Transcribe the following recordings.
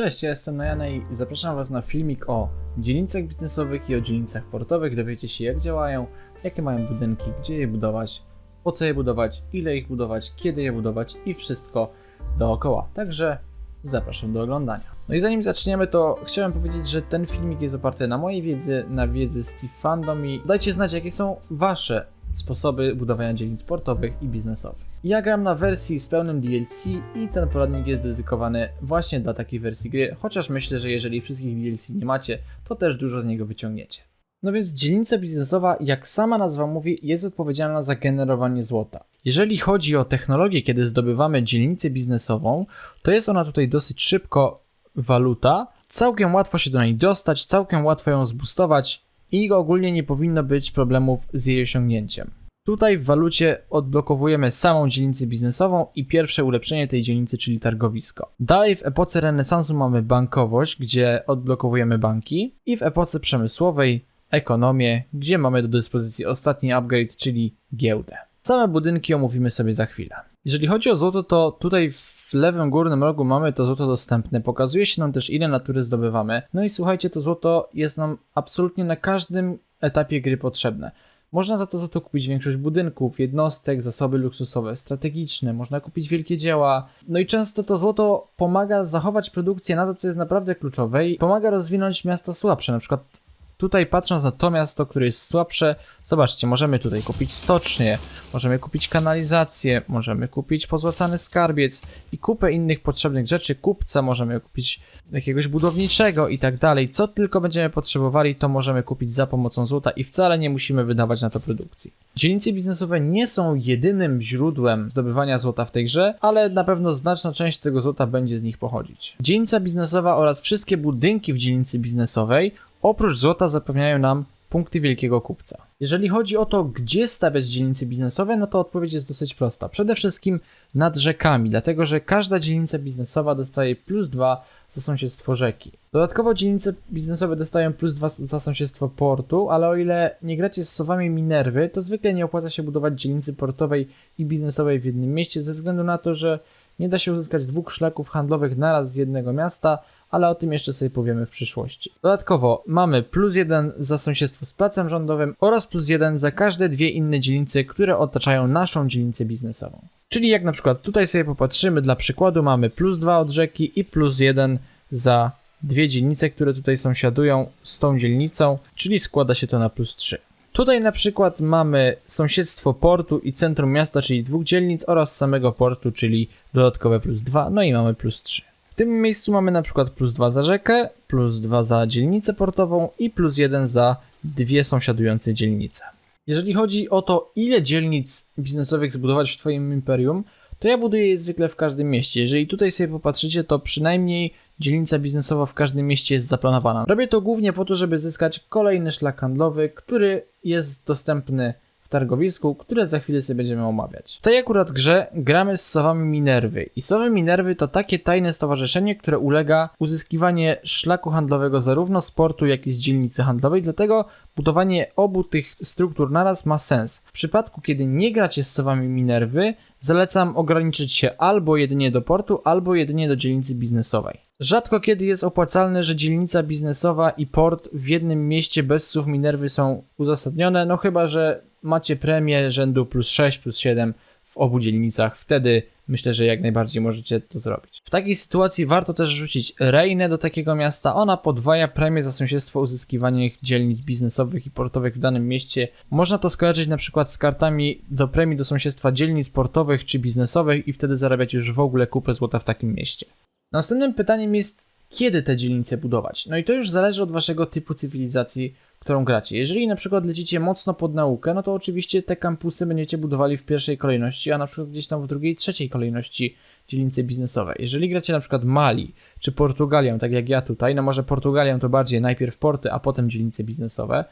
Cześć, ja jestem Najana i zapraszam Was na filmik o dzielnicach biznesowych i o dzielnicach portowych. Dowiecie się jak działają, jakie mają budynki, gdzie je budować, po co je budować, ile ich budować, kiedy je budować i wszystko dookoła. Także zapraszam do oglądania. No i zanim zaczniemy, to chciałem powiedzieć, że ten filmik jest oparty na mojej wiedzy, na wiedzy Steve Fandom i dajcie znać, jakie są Wasze sposoby budowania dzielnic portowych i biznesowych. Ja gram na wersji z pełnym DLC i ten poradnik jest dedykowany właśnie dla takiej wersji gry, chociaż myślę, że jeżeli wszystkich DLC nie macie, to też dużo z niego wyciągniecie. No więc dzielnica biznesowa, jak sama nazwa mówi, jest odpowiedzialna za generowanie złota. Jeżeli chodzi o technologię, kiedy zdobywamy dzielnicę biznesową, to jest ona tutaj dosyć szybko waluta. Całkiem łatwo się do niej dostać, całkiem łatwo ją zbustować i ogólnie nie powinno być problemów z jej osiągnięciem. Tutaj w walucie odblokowujemy samą dzielnicę biznesową i pierwsze ulepszenie tej dzielnicy, czyli targowisko. Dalej w epoce renesansu mamy bankowość, gdzie odblokowujemy banki i w epoce przemysłowej ekonomię, gdzie mamy do dyspozycji ostatni upgrade, czyli giełdę. Same budynki omówimy sobie za chwilę. Jeżeli chodzi o złoto, to tutaj w lewym górnym rogu mamy to złoto dostępne. Pokazuje się nam też ile natury zdobywamy. No i słuchajcie, to złoto jest nam absolutnie na każdym etapie gry potrzebne. Można za to złoto kupić większość budynków, jednostek, zasoby luksusowe, strategiczne, można kupić wielkie dzieła. No i często to złoto pomaga zachować produkcję na to, co jest naprawdę kluczowe i pomaga rozwinąć miasta słabsze, na przykład Tutaj patrząc na to które jest słabsze, zobaczcie, możemy tutaj kupić stocznię, możemy kupić kanalizację, możemy kupić pozłacany skarbiec i kupę innych potrzebnych rzeczy, kupca, możemy kupić jakiegoś budowniczego i tak dalej. Co tylko będziemy potrzebowali, to możemy kupić za pomocą złota i wcale nie musimy wydawać na to produkcji. Dzielnice biznesowe nie są jedynym źródłem zdobywania złota w tej grze, ale na pewno znaczna część tego złota będzie z nich pochodzić. Dzielnica biznesowa oraz wszystkie budynki w dzielnicy biznesowej Oprócz złota zapewniają nam punkty wielkiego kupca. Jeżeli chodzi o to, gdzie stawiać dzielnice biznesowe, no to odpowiedź jest dosyć prosta. Przede wszystkim nad rzekami, dlatego że każda dzielnica biznesowa dostaje plus 2 za sąsiedztwo rzeki. Dodatkowo dzielnice biznesowe dostają plus 2 za sąsiedztwo portu, ale o ile nie gracie z sowami Minerwy, to zwykle nie opłaca się budować dzielnicy portowej i biznesowej w jednym mieście, ze względu na to, że nie da się uzyskać dwóch szlaków handlowych naraz z jednego miasta, ale o tym jeszcze sobie powiemy w przyszłości. Dodatkowo mamy plus jeden za sąsiedztwo z placem rządowym oraz plus jeden za każde dwie inne dzielnice, które otaczają naszą dzielnicę biznesową. Czyli jak na przykład tutaj sobie popatrzymy, dla przykładu mamy plus dwa od rzeki i plus jeden za dwie dzielnice, które tutaj sąsiadują z tą dzielnicą, czyli składa się to na plus 3. Tutaj na przykład mamy sąsiedztwo portu i centrum miasta, czyli dwóch dzielnic oraz samego portu, czyli dodatkowe plus 2, no i mamy plus 3 tym miejscu mamy na przykład plus 2 za rzekę, plus 2 za dzielnicę portową i plus 1 za dwie sąsiadujące dzielnice. Jeżeli chodzi o to, ile dzielnic biznesowych zbudować w Twoim imperium, to ja buduję je zwykle w każdym mieście. Jeżeli tutaj sobie popatrzycie, to przynajmniej dzielnica biznesowa w każdym mieście jest zaplanowana. Robię to głównie po to, żeby zyskać kolejny szlak handlowy, który jest dostępny targowisku, które za chwilę sobie będziemy omawiać. W tej akurat grze gramy z sowami Minerwy i sowy Minerwy to takie tajne stowarzyszenie, które ulega uzyskiwanie szlaku handlowego zarówno z portu, jak i z dzielnicy handlowej, dlatego budowanie obu tych struktur naraz ma sens. W przypadku, kiedy nie gracie z sowami Minerwy, zalecam ograniczyć się albo jedynie do portu, albo jedynie do dzielnicy biznesowej. Rzadko kiedy jest opłacalne, że dzielnica biznesowa i port w jednym mieście bez słów Minerwy są uzasadnione, no chyba, że macie premię rzędu plus 6, plus 7 w obu dzielnicach, wtedy myślę, że jak najbardziej możecie to zrobić. W takiej sytuacji warto też rzucić Reinę do takiego miasta. Ona podwaja premię za sąsiedztwo uzyskiwanych dzielnic biznesowych i portowych w danym mieście. Można to skojarzyć na przykład z kartami do premii do sąsiedztwa dzielnic portowych czy biznesowych i wtedy zarabiać już w ogóle kupę złota w takim mieście. Następnym pytaniem jest, kiedy te dzielnice budować? No i to już zależy od waszego typu cywilizacji, którą gracie. Jeżeli na przykład lecicie mocno pod naukę, no to oczywiście te kampusy będziecie budowali w pierwszej kolejności, a na przykład gdzieś tam w drugiej, trzeciej kolejności dzielnice biznesowe. Jeżeli gracie na przykład Mali czy Portugalią, tak jak ja tutaj, no może Portugalią to bardziej najpierw porty, a potem dzielnice biznesowe,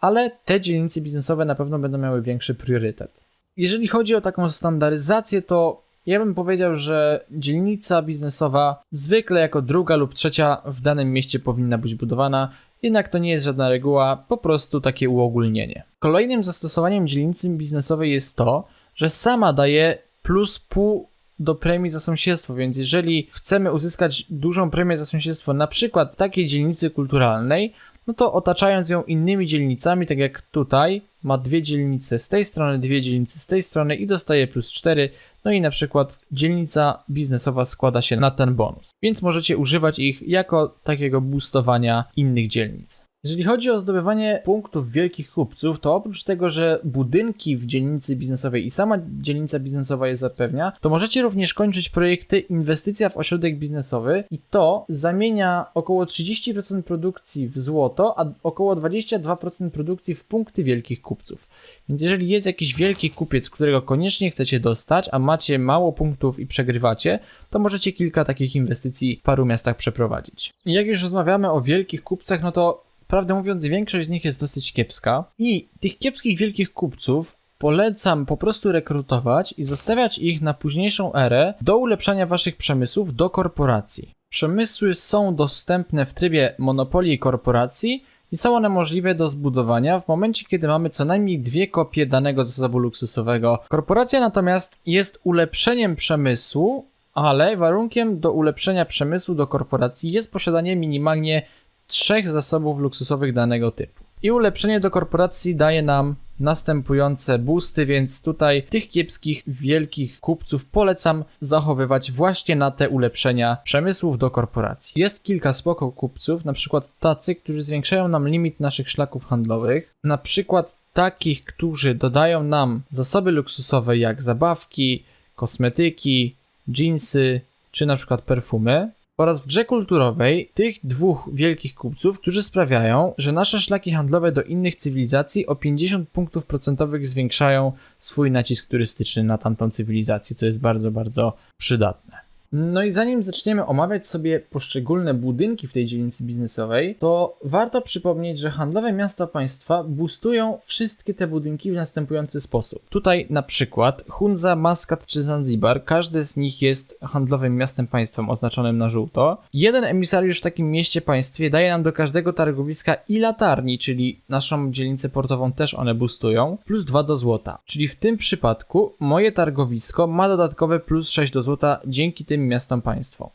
ale te dzielnice biznesowe na pewno będą miały większy priorytet. Jeżeli chodzi o taką standaryzację, to ja bym powiedział, że dzielnica biznesowa zwykle jako druga lub trzecia w danym mieście powinna być budowana, jednak to nie jest żadna reguła, po prostu takie uogólnienie. Kolejnym zastosowaniem dzielnicy biznesowej jest to, że sama daje plus pół do premii za sąsiedztwo, więc jeżeli chcemy uzyskać dużą premię za sąsiedztwo, na przykład takiej dzielnicy kulturalnej, no to otaczając ją innymi dzielnicami, tak jak tutaj, ma dwie dzielnice z tej strony, dwie dzielnice z tej strony i dostaje plus 4, no i na przykład dzielnica biznesowa składa się na ten bonus. Więc możecie używać ich jako takiego boostowania innych dzielnic. Jeżeli chodzi o zdobywanie punktów wielkich kupców, to oprócz tego, że budynki w dzielnicy biznesowej i sama dzielnica biznesowa je zapewnia, to możecie również kończyć projekty inwestycja w ośrodek biznesowy i to zamienia około 30% produkcji w złoto, a około 22% produkcji w punkty wielkich kupców. Więc jeżeli jest jakiś wielki kupiec, którego koniecznie chcecie dostać, a macie mało punktów i przegrywacie, to możecie kilka takich inwestycji w paru miastach przeprowadzić. I jak już rozmawiamy o wielkich kupcach, no to Prawdę mówiąc, większość z nich jest dosyć kiepska i tych kiepskich wielkich kupców polecam po prostu rekrutować i zostawiać ich na późniejszą erę do ulepszania waszych przemysłów do korporacji. Przemysły są dostępne w trybie monopolii korporacji i są one możliwe do zbudowania w momencie, kiedy mamy co najmniej dwie kopie danego zasobu luksusowego. Korporacja natomiast jest ulepszeniem przemysłu, ale warunkiem do ulepszenia przemysłu do korporacji jest posiadanie minimalnie trzech zasobów luksusowych danego typu. I ulepszenie do korporacji daje nam następujące boosty, więc tutaj tych kiepskich, wielkich kupców polecam zachowywać właśnie na te ulepszenia przemysłów do korporacji. Jest kilka spoko kupców, na przykład tacy, którzy zwiększają nam limit naszych szlaków handlowych, na przykład takich, którzy dodają nam zasoby luksusowe jak zabawki, kosmetyki, jeansy czy na przykład perfumy oraz w grze kulturowej tych dwóch wielkich kupców, którzy sprawiają, że nasze szlaki handlowe do innych cywilizacji o 50 punktów procentowych zwiększają swój nacisk turystyczny na tamtą cywilizację, co jest bardzo, bardzo przydatne. No i zanim zaczniemy omawiać sobie poszczególne budynki w tej dzielnicy biznesowej, to warto przypomnieć, że handlowe miasta państwa boostują wszystkie te budynki w następujący sposób. Tutaj na przykład Hunza, Maskat czy Zanzibar, każdy z nich jest handlowym miastem państwem oznaczonym na żółto. Jeden emisariusz w takim mieście państwie daje nam do każdego targowiska i latarni, czyli naszą dzielnicę portową też one boostują, plus 2 do złota. Czyli w tym przypadku moje targowisko ma dodatkowe plus 6 do złota dzięki tym miastom państwom.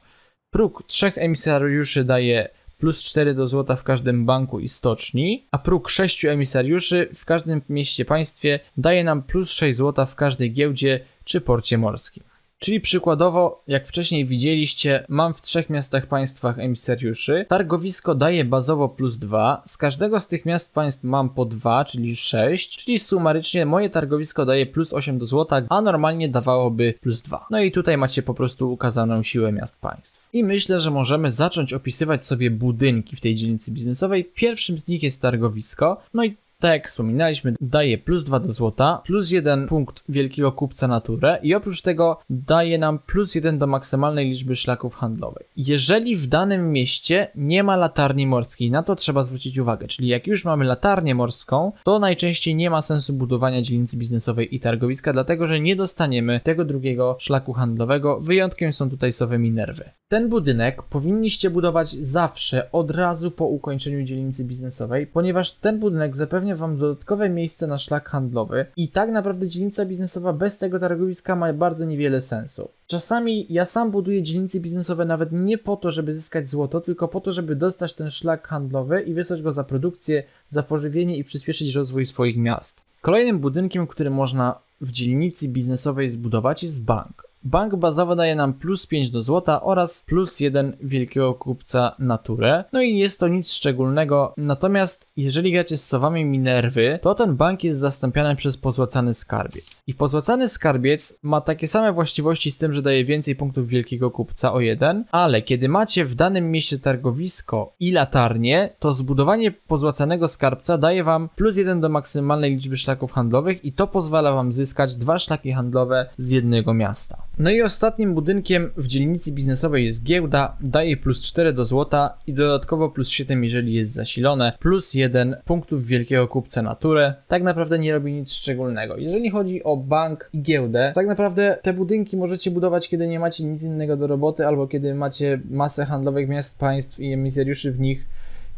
Próg trzech emisariuszy daje plus 4 do złota w każdym banku i stoczni, a próg 6 emisariuszy w każdym mieście państwie daje nam plus 6 złota w każdej giełdzie czy porcie morskim. Czyli przykładowo, jak wcześniej widzieliście, mam w trzech miastach państwach emisariuszy. Targowisko daje bazowo plus 2. Z każdego z tych miast państw mam po 2, czyli 6. Czyli sumarycznie moje targowisko daje plus 8 do złota, a normalnie dawałoby plus 2. No i tutaj macie po prostu ukazaną siłę miast państw. I myślę, że możemy zacząć opisywać sobie budynki w tej dzielnicy biznesowej. Pierwszym z nich jest targowisko. No i tak jak wspominaliśmy, daje plus 2 do złota, plus 1 punkt wielkiego kupca naturę i oprócz tego daje nam plus 1 do maksymalnej liczby szlaków handlowych. Jeżeli w danym mieście nie ma latarni morskiej, na to trzeba zwrócić uwagę, czyli jak już mamy latarnię morską, to najczęściej nie ma sensu budowania dzielnicy biznesowej i targowiska, dlatego że nie dostaniemy tego drugiego szlaku handlowego. Wyjątkiem są tutaj sowe Minerwy. Ten budynek powinniście budować zawsze od razu po ukończeniu dzielnicy biznesowej, ponieważ ten budynek zapewnia Wam dodatkowe miejsce na szlak handlowy i tak naprawdę dzielnica biznesowa bez tego targowiska ma bardzo niewiele sensu. Czasami ja sam buduję dzielnice biznesowe nawet nie po to, żeby zyskać złoto, tylko po to, żeby dostać ten szlak handlowy i wysłać go za produkcję, za pożywienie i przyspieszyć rozwój swoich miast. Kolejnym budynkiem, który można w dzielnicy biznesowej zbudować jest bank. Bank bazowo daje nam plus 5 do złota oraz plus 1 wielkiego kupca naturę. No i jest to nic szczególnego. Natomiast jeżeli gracie z sowami Minerwy, to ten bank jest zastąpiony przez pozłacany skarbiec. I pozłacany skarbiec ma takie same właściwości z tym, że daje więcej punktów wielkiego kupca o 1, ale kiedy macie w danym mieście targowisko i latarnię, to zbudowanie pozłacanego skarbca daje wam plus 1 do maksymalnej liczby szlaków handlowych i to pozwala wam zyskać dwa szlaki handlowe z jednego miasta. No i ostatnim budynkiem w dzielnicy biznesowej jest giełda, daje plus 4 do złota i dodatkowo plus 7 jeżeli jest zasilone, plus 1 punktów wielkiego kupca naturę. Tak naprawdę nie robi nic szczególnego. Jeżeli chodzi o bank i giełdę, tak naprawdę te budynki możecie budować kiedy nie macie nic innego do roboty albo kiedy macie masę handlowych miast, państw i emisariuszy w nich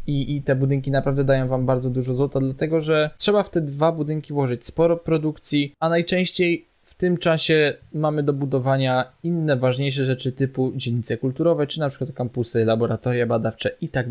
i, i te budynki naprawdę dają wam bardzo dużo złota, dlatego że trzeba w te dwa budynki włożyć sporo produkcji, a najczęściej tym czasie mamy do budowania inne ważniejsze rzeczy typu dzielnice kulturowe, czy na przykład kampusy, laboratoria badawcze i tak.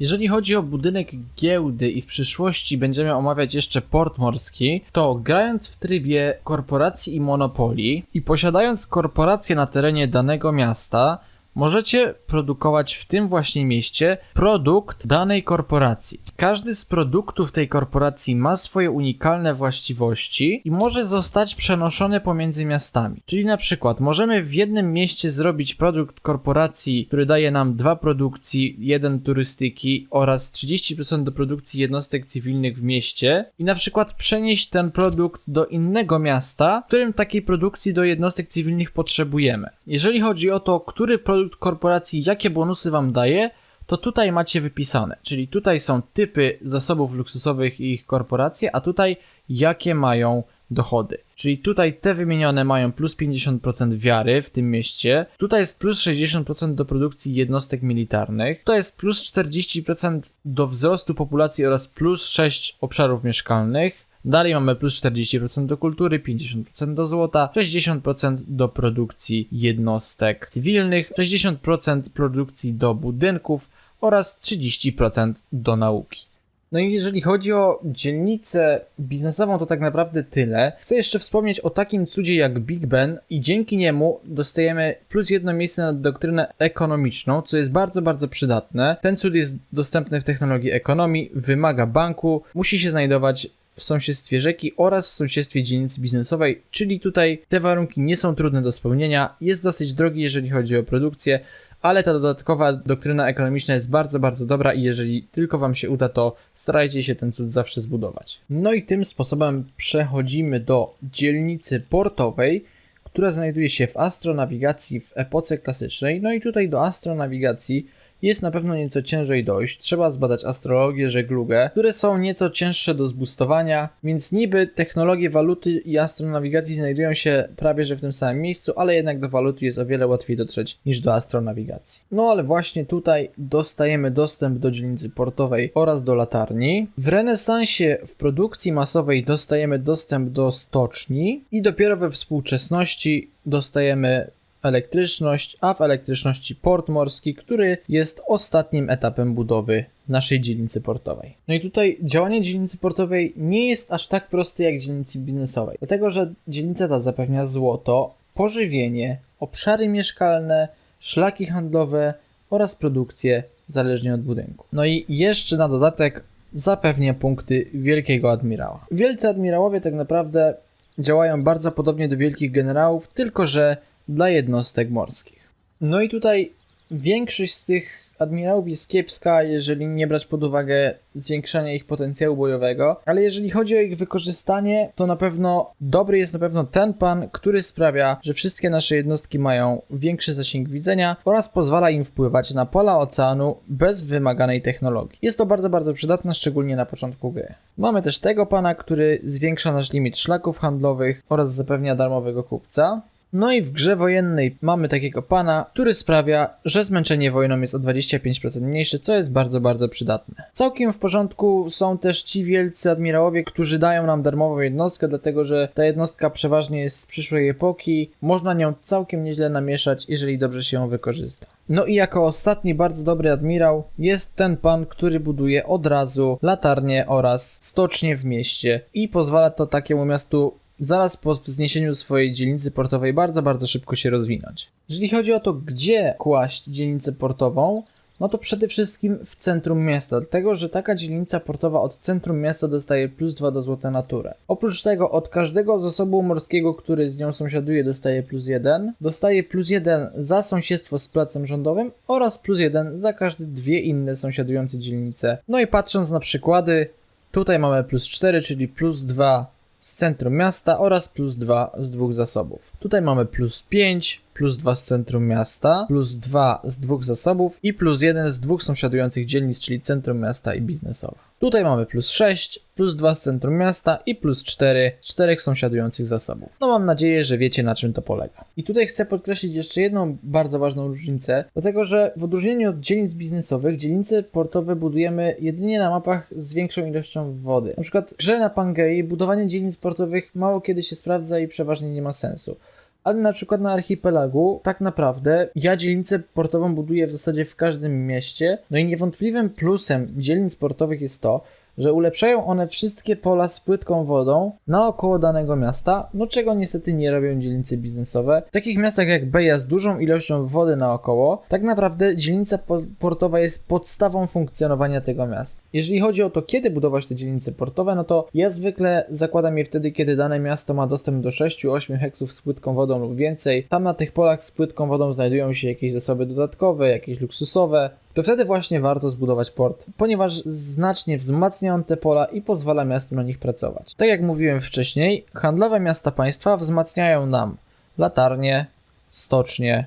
Jeżeli chodzi o budynek giełdy i w przyszłości będziemy omawiać jeszcze port morski, to grając w trybie korporacji i monopolii i posiadając korporację na terenie danego miasta, możecie produkować w tym właśnie mieście produkt danej korporacji. Każdy z produktów tej korporacji ma swoje unikalne właściwości i może zostać przenoszony pomiędzy miastami. Czyli na przykład możemy w jednym mieście zrobić produkt korporacji, który daje nam dwa produkcji, jeden turystyki oraz 30% do produkcji jednostek cywilnych w mieście i na przykład przenieść ten produkt do innego miasta, w którym takiej produkcji do jednostek cywilnych potrzebujemy. Jeżeli chodzi o to, który produkt korporacji jakie bonusy wam daje, to tutaj macie wypisane. Czyli tutaj są typy zasobów luksusowych i ich korporacje, a tutaj jakie mają dochody. Czyli tutaj te wymienione mają plus 50% wiary w tym mieście, tutaj jest plus 60% do produkcji jednostek militarnych, to jest plus 40% do wzrostu populacji oraz plus 6 obszarów mieszkalnych, Dalej mamy plus 40% do kultury, 50% do złota, 60% do produkcji jednostek cywilnych, 60% produkcji do budynków oraz 30% do nauki. No i jeżeli chodzi o dzielnicę biznesową, to tak naprawdę tyle. Chcę jeszcze wspomnieć o takim cudzie jak Big Ben i dzięki niemu dostajemy plus jedno miejsce na doktrynę ekonomiczną, co jest bardzo, bardzo przydatne. Ten cud jest dostępny w technologii ekonomii, wymaga banku, musi się znajdować w sąsiedztwie rzeki oraz w sąsiedztwie dzielnicy biznesowej, czyli tutaj te warunki nie są trudne do spełnienia, jest dosyć drogi, jeżeli chodzi o produkcję, ale ta dodatkowa doktryna ekonomiczna jest bardzo, bardzo dobra i jeżeli tylko Wam się uda, to starajcie się ten cud zawsze zbudować. No i tym sposobem przechodzimy do dzielnicy portowej, która znajduje się w astronawigacji w epoce klasycznej. No i tutaj do astronawigacji jest na pewno nieco ciężej dojść. Trzeba zbadać astrologię, żeglugę, które są nieco cięższe do zbustowania, więc niby technologie waluty i astronawigacji znajdują się prawie że w tym samym miejscu, ale jednak do waluty jest o wiele łatwiej dotrzeć niż do astronawigacji. No ale właśnie tutaj dostajemy dostęp do dzielnicy portowej oraz do latarni. W renesansie w produkcji masowej dostajemy dostęp do stoczni i dopiero we współczesności dostajemy elektryczność, a w elektryczności port morski, który jest ostatnim etapem budowy naszej dzielnicy portowej. No i tutaj działanie dzielnicy portowej nie jest aż tak proste jak dzielnicy biznesowej, dlatego że dzielnica ta zapewnia złoto, pożywienie, obszary mieszkalne, szlaki handlowe oraz produkcję zależnie od budynku. No i jeszcze na dodatek zapewnia punkty wielkiego admirała. Wielcy admirałowie tak naprawdę działają bardzo podobnie do wielkich generałów, tylko że dla jednostek morskich. No i tutaj większość z tych admirałów jest kiepska, jeżeli nie brać pod uwagę zwiększania ich potencjału bojowego, ale jeżeli chodzi o ich wykorzystanie, to na pewno dobry jest na pewno ten pan, który sprawia, że wszystkie nasze jednostki mają większy zasięg widzenia oraz pozwala im wpływać na pola oceanu bez wymaganej technologii. Jest to bardzo, bardzo przydatne, szczególnie na początku gry. Mamy też tego pana, który zwiększa nasz limit szlaków handlowych oraz zapewnia darmowego kupca. No i w grze wojennej mamy takiego pana, który sprawia, że zmęczenie wojną jest o 25% mniejsze, co jest bardzo, bardzo przydatne. Całkiem w porządku są też ci wielcy admirałowie, którzy dają nam darmową jednostkę, dlatego że ta jednostka przeważnie jest z przyszłej epoki, można nią całkiem nieźle namieszać, jeżeli dobrze się ją wykorzysta. No i jako ostatni bardzo dobry admirał jest ten pan, który buduje od razu latarnie oraz stocznie w mieście i pozwala to takiemu miastu zaraz po wzniesieniu swojej dzielnicy portowej bardzo, bardzo szybko się rozwinąć. Jeżeli chodzi o to, gdzie kłaść dzielnicę portową, no to przede wszystkim w centrum miasta, dlatego że taka dzielnica portowa od centrum miasta dostaje plus 2 do złota naturę. Oprócz tego od każdego zasobu morskiego, który z nią sąsiaduje dostaje plus 1, dostaje plus 1 za sąsiedztwo z placem rządowym oraz plus 1 za każde dwie inne sąsiadujące dzielnice. No i patrząc na przykłady, tutaj mamy plus 4, czyli plus 2 z centrum miasta oraz plus 2 z dwóch zasobów. Tutaj mamy plus 5, plus 2 z centrum miasta, plus 2 z dwóch zasobów i plus 1 z dwóch sąsiadujących dzielnic, czyli centrum miasta i biznesowa. Tutaj mamy plus 6, plus 2 z centrum miasta i plus 4 z czterech sąsiadujących zasobów. No mam nadzieję, że wiecie na czym to polega. I tutaj chcę podkreślić jeszcze jedną bardzo ważną różnicę, dlatego że w odróżnieniu od dzielnic biznesowych, dzielnice portowe budujemy jedynie na mapach z większą ilością wody. Na przykład grze na Pangei budowanie dzielnic portowych mało kiedy się sprawdza i przeważnie nie ma sensu. Ale na przykład na archipelagu, tak naprawdę, ja dzielnicę portową buduję w zasadzie w każdym mieście. No i niewątpliwym plusem dzielnic portowych jest to, że ulepszają one wszystkie pola z płytką wodą naokoło danego miasta, no czego niestety nie robią dzielnice biznesowe. W takich miastach jak Beja z dużą ilością wody naokoło, tak naprawdę dzielnica po- portowa jest podstawą funkcjonowania tego miasta. Jeżeli chodzi o to, kiedy budować te dzielnice portowe, no to ja zwykle zakładam je wtedy, kiedy dane miasto ma dostęp do 6-8 heksów z płytką wodą lub więcej. Tam na tych polach z płytką wodą znajdują się jakieś zasoby dodatkowe, jakieś luksusowe, to wtedy właśnie warto zbudować port, ponieważ znacznie wzmacnia on te pola i pozwala miastom na nich pracować. Tak jak mówiłem wcześniej, handlowe miasta państwa wzmacniają nam latarnie, stocznie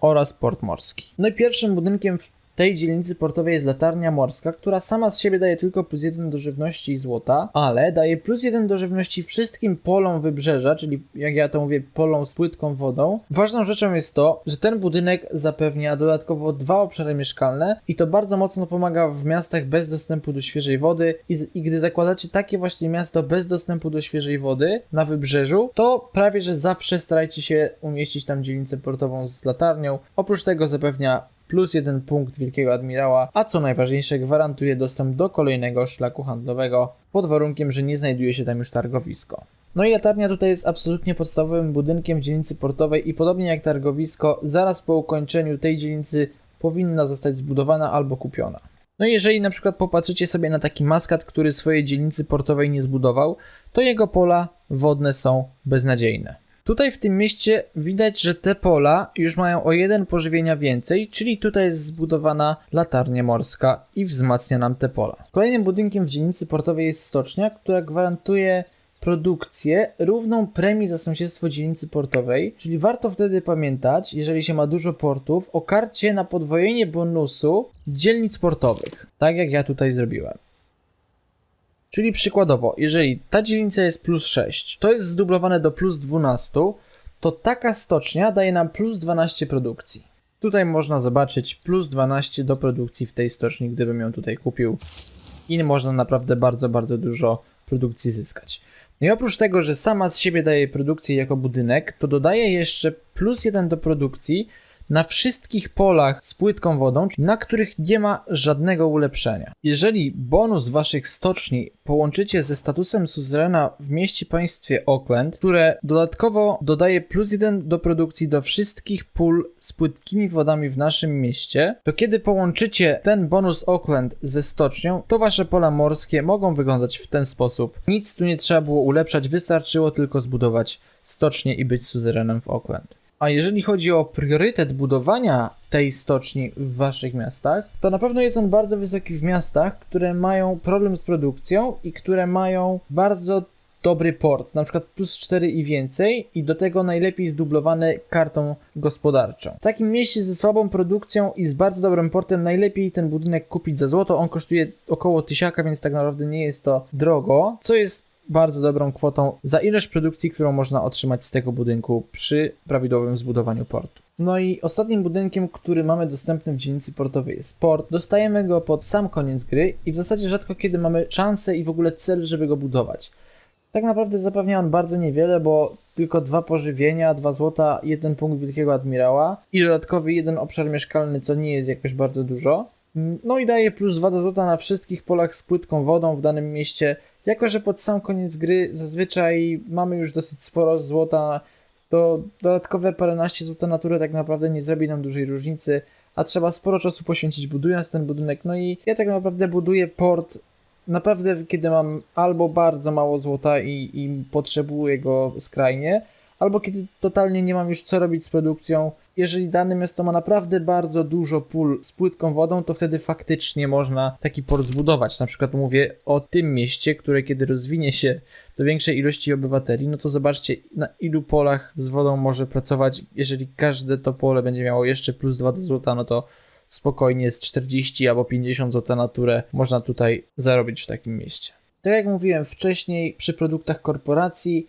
oraz port morski. No i pierwszym budynkiem w tej dzielnicy portowej jest latarnia morska, która sama z siebie daje tylko plus jeden do żywności i złota, ale daje plus jeden do żywności wszystkim polom wybrzeża, czyli jak ja to mówię, polom z płytką wodą. Ważną rzeczą jest to, że ten budynek zapewnia dodatkowo dwa obszary mieszkalne i to bardzo mocno pomaga w miastach bez dostępu do świeżej wody i, z, i gdy zakładacie takie właśnie miasto bez dostępu do świeżej wody na wybrzeżu, to prawie że zawsze starajcie się umieścić tam dzielnicę portową z latarnią. Oprócz tego zapewnia plus jeden punkt Wielkiego Admirała, a co najważniejsze gwarantuje dostęp do kolejnego szlaku handlowego pod warunkiem, że nie znajduje się tam już targowisko. No i latarnia tutaj jest absolutnie podstawowym budynkiem dzielnicy portowej i podobnie jak targowisko, zaraz po ukończeniu tej dzielnicy powinna zostać zbudowana albo kupiona. No jeżeli na przykład popatrzycie sobie na taki maskat, który swojej dzielnicy portowej nie zbudował, to jego pola wodne są beznadziejne. Tutaj w tym mieście widać, że te pola już mają o jeden pożywienia więcej, czyli tutaj jest zbudowana latarnia morska i wzmacnia nam te pola. Kolejnym budynkiem w dzielnicy portowej jest stocznia, która gwarantuje produkcję równą premii za sąsiedztwo dzielnicy portowej, czyli warto wtedy pamiętać, jeżeli się ma dużo portów, o karcie na podwojenie bonusu dzielnic portowych, tak jak ja tutaj zrobiłem. Czyli przykładowo, jeżeli ta dzielnica jest plus 6, to jest zdublowane do plus 12, to taka stocznia daje nam plus 12 produkcji. Tutaj można zobaczyć plus 12 do produkcji w tej stoczni, gdybym ją tutaj kupił. I można naprawdę bardzo, bardzo dużo produkcji zyskać. No i oprócz tego, że sama z siebie daje produkcję jako budynek, to dodaje jeszcze plus 1 do produkcji na wszystkich polach z płytką wodą, na których nie ma żadnego ulepszenia. Jeżeli bonus waszych stoczni połączycie ze statusem suzerena w mieście państwie Auckland, które dodatkowo dodaje plus jeden do produkcji do wszystkich pól z płytkimi wodami w naszym mieście, to kiedy połączycie ten bonus Auckland ze stocznią, to wasze pola morskie mogą wyglądać w ten sposób. Nic tu nie trzeba było ulepszać, wystarczyło tylko zbudować stocznię i być suzerenem w Auckland. A jeżeli chodzi o priorytet budowania tej stoczni w waszych miastach, to na pewno jest on bardzo wysoki w miastach, które mają problem z produkcją i które mają bardzo dobry port, na przykład plus 4 i więcej i do tego najlepiej zdublowany kartą gospodarczą. W takim mieście ze słabą produkcją i z bardzo dobrym portem najlepiej ten budynek kupić za złoto. On kosztuje około tysiaka, więc tak naprawdę nie jest to drogo, co jest bardzo dobrą kwotą za ilość produkcji, którą można otrzymać z tego budynku przy prawidłowym zbudowaniu portu. No i ostatnim budynkiem, który mamy dostępny w dzielnicy portowej jest port. Dostajemy go pod sam koniec gry i w zasadzie rzadko kiedy mamy szansę i w ogóle cel, żeby go budować. Tak naprawdę zapewnia on bardzo niewiele, bo tylko dwa pożywienia, dwa złota, jeden punkt Wielkiego Admirała i dodatkowy jeden obszar mieszkalny, co nie jest jakoś bardzo dużo. No i daje plus 2 do złota na wszystkich polach z płytką wodą w danym mieście. Jako, że pod sam koniec gry zazwyczaj mamy już dosyć sporo złota, to dodatkowe paręnaście złota natury tak naprawdę nie zrobi nam dużej różnicy, a trzeba sporo czasu poświęcić budując ten budynek. No i ja tak naprawdę buduję port naprawdę, kiedy mam albo bardzo mało złota i, i potrzebuję go skrajnie, albo kiedy totalnie nie mam już co robić z produkcją. Jeżeli dane miasto ma naprawdę bardzo dużo pól z płytką wodą, to wtedy faktycznie można taki port zbudować. Na przykład mówię o tym mieście, które kiedy rozwinie się do większej ilości obywateli, no to zobaczcie na ilu polach z wodą może pracować. Jeżeli każde to pole będzie miało jeszcze plus 2 do złota, no to spokojnie z 40 albo 50 zł na turę można tutaj zarobić w takim mieście. Tak jak mówiłem wcześniej, przy produktach korporacji,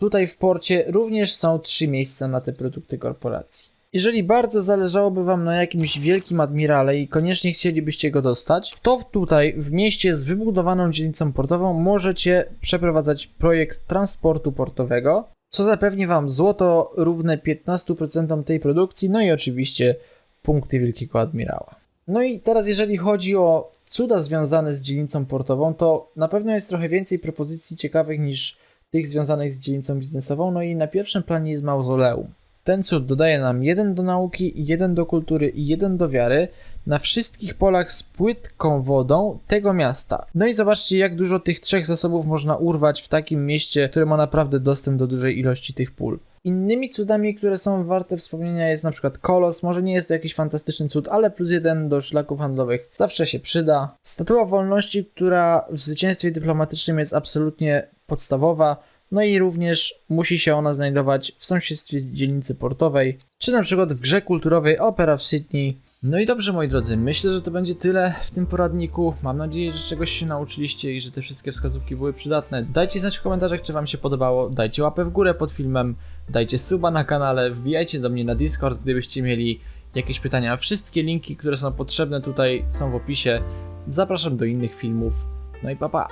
tutaj w porcie również są trzy miejsca na te produkty korporacji. Jeżeli bardzo zależałoby Wam na jakimś wielkim admirale i koniecznie chcielibyście go dostać, to tutaj w mieście z wybudowaną dzielnicą portową możecie przeprowadzać projekt transportu portowego, co zapewni Wam złoto równe 15% tej produkcji, no i oczywiście punkty Wielkiego Admirała. No i teraz jeżeli chodzi o cuda związane z dzielnicą portową, to na pewno jest trochę więcej propozycji ciekawych niż tych związanych z dzielnicą biznesową, no i na pierwszym planie jest mauzoleum. Ten cud dodaje nam jeden do nauki, jeden do kultury i jeden do wiary na wszystkich polach z płytką wodą tego miasta. No i zobaczcie, jak dużo tych trzech zasobów można urwać w takim mieście, które ma naprawdę dostęp do dużej ilości tych pól. Innymi cudami, które są warte wspomnienia jest na przykład kolos, może nie jest to jakiś fantastyczny cud, ale plus jeden do szlaków handlowych zawsze się przyda. Statua wolności, która w zwycięstwie dyplomatycznym jest absolutnie podstawowa, no i również musi się ona znajdować w sąsiedztwie dzielnicy portowej, czy na przykład w grze kulturowej Opera w Sydney. No i dobrze moi drodzy, myślę, że to będzie tyle w tym poradniku. Mam nadzieję, że czegoś się nauczyliście i że te wszystkie wskazówki były przydatne. Dajcie znać w komentarzach, czy wam się podobało, dajcie łapę w górę pod filmem, dajcie suba na kanale, wbijajcie do mnie na Discord, gdybyście mieli jakieś pytania. Wszystkie linki, które są potrzebne tutaj są w opisie. Zapraszam do innych filmów. No i pa pa!